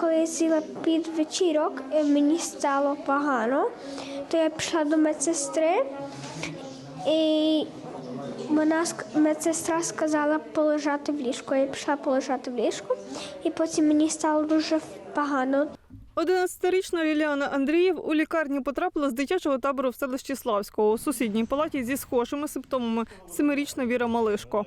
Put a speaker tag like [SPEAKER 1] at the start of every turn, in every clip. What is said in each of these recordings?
[SPEAKER 1] Коли я сіла під вечірок, мені стало погано, то я пішла до медсестри, і вона медсестра сказала полежати в ліжку. Я пішла полежати в ліжку, і потім мені стало дуже погано.
[SPEAKER 2] 11-річна Ліліана Андріїв у лікарні потрапила з дитячого табору в селищі Славського. У сусідній палаті зі схожими симптомами семирічна Віра Малишко.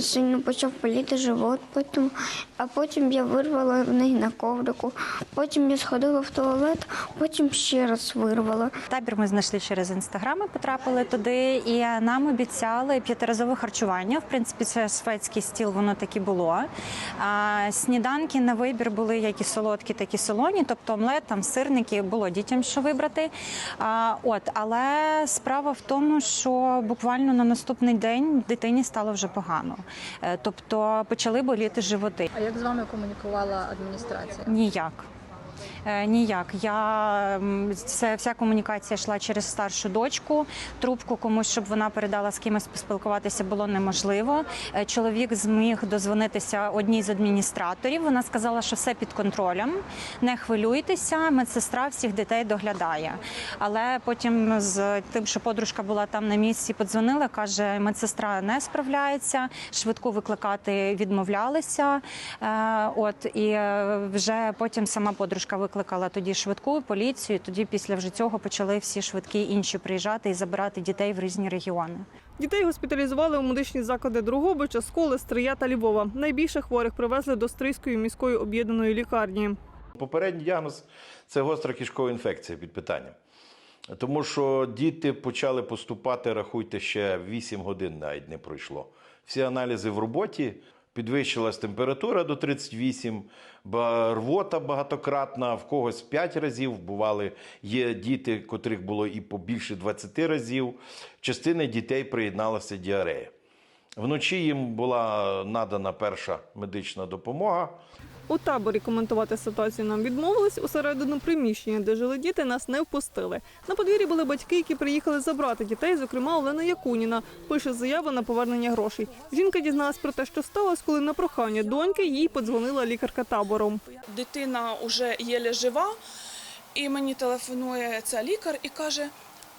[SPEAKER 3] Сильно почав боліти живот, потім, а потім я вирвала в неї на коврику. Потім я сходила в туалет, потім ще раз вирвала.
[SPEAKER 4] Табір ми знайшли через інстаграм, потрапили туди, і нам обіцяли п'ятиразове харчування. В принципі, це шведський стіл, воно так було. А сніданки на вибір були як і солодкі, так і солоні, тобто омлет, там сирники було дітям що вибрати. А, от, але справа в тому, що буквально на наступний день дитині стало вже погано. Е, Тобто почали боліти животи.
[SPEAKER 5] А як з вами комунікувала адміністрація?
[SPEAKER 4] Ніяк. Е, Ніяк. Я це вся комунікація йшла через старшу дочку. Трубку комусь, щоб вона передала з кимось поспілкуватися, було неможливо. Е, Чоловік зміг дозвонитися одній з адміністраторів. Вона сказала, що все під контролем. Не хвилюйтеся, медсестра всіх дітей доглядає. Але потім з тим, що подружка була там на місці, подзвонила, каже, медсестра не справляється, швидку викликати відмовлялися. Е, От і вже потім сама подружка викликала тоді швидку поліцію. Тоді після вже цього почали всі швидкі інші приїжджати і забирати дітей в різні регіони.
[SPEAKER 2] Дітей госпіталізували у медичні заклади Другобича, Сколи, Стрия та Львова. Найбільше хворих привезли до Стрийської міської об'єднаної лікарні.
[SPEAKER 6] Попередній діагноз це гостра кишкова інфекція під питанням. Тому що діти почали поступати, рахуйте, ще 8 годин навіть не пройшло. Всі аналізи в роботі, підвищилась температура до 38, рвота багатократна, в когось 5 разів. Бували є діти, котрих було і по більше 20 разів. Частина дітей приєдналася діарея. Вночі їм була надана перша медична допомога.
[SPEAKER 2] У таборі коментувати ситуацію нам відмовились. Усередину приміщення, де жили діти, нас не впустили. На подвір'ї були батьки, які приїхали забрати дітей, зокрема Олена Якуніна. Пише заяву на повернення грошей. Жінка дізналась про те, що сталося, коли на прохання доньки їй подзвонила лікарка табору.
[SPEAKER 7] дитина вже єле жива, і мені телефонує ця лікар і каже: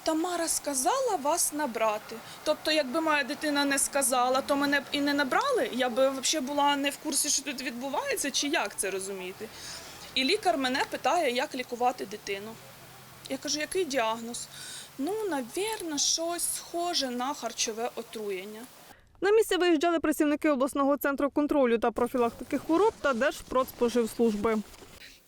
[SPEAKER 7] Тамара сказала вас набрати. Тобто, якби моя дитина не сказала, то мене б і не набрали. Я би взагалі була не в курсі, що тут відбувається, чи як це розуміти. І лікар мене питає, як лікувати дитину. Я кажу, який діагноз? Ну, навірно, щось схоже на харчове отруєння.
[SPEAKER 2] На місце виїжджали працівники обласного центру контролю та профілактики хвороб та Держпродспоживслужби.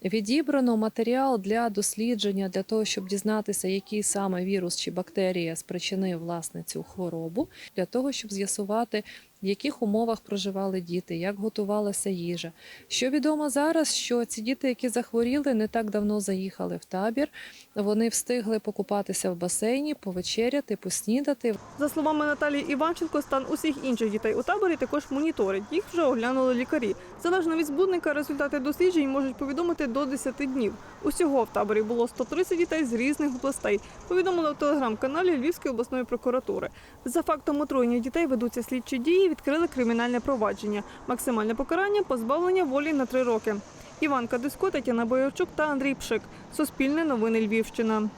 [SPEAKER 8] Відібрано матеріал для дослідження для того, щоб дізнатися, який саме вірус чи бактерія спричинив власне цю хворобу, для того, щоб з'ясувати, в яких умовах проживали діти, як готувалася їжа. Що відомо зараз, що ці діти, які захворіли, не так давно заїхали в табір. Вони встигли покупатися в басейні, повечеряти, поснідати.
[SPEAKER 2] За словами Наталії Іванченко, стан усіх інших дітей у таборі також моніторять. Їх вже оглянули лікарі. Залежно від збудника, результати досліджень можуть повідомити до 10 днів. Усього в таборі було 130 дітей з різних областей. Повідомили в телеграм-каналі Львівської обласної прокуратури. За фактом отруєння дітей ведуться слідчі дії, відкрили кримінальне провадження. Максимальне покарання позбавлення волі на три роки. Іван Кадисько, Тетяна Бойовчук та Андрій Пшик. Суспільне новини Львівщина.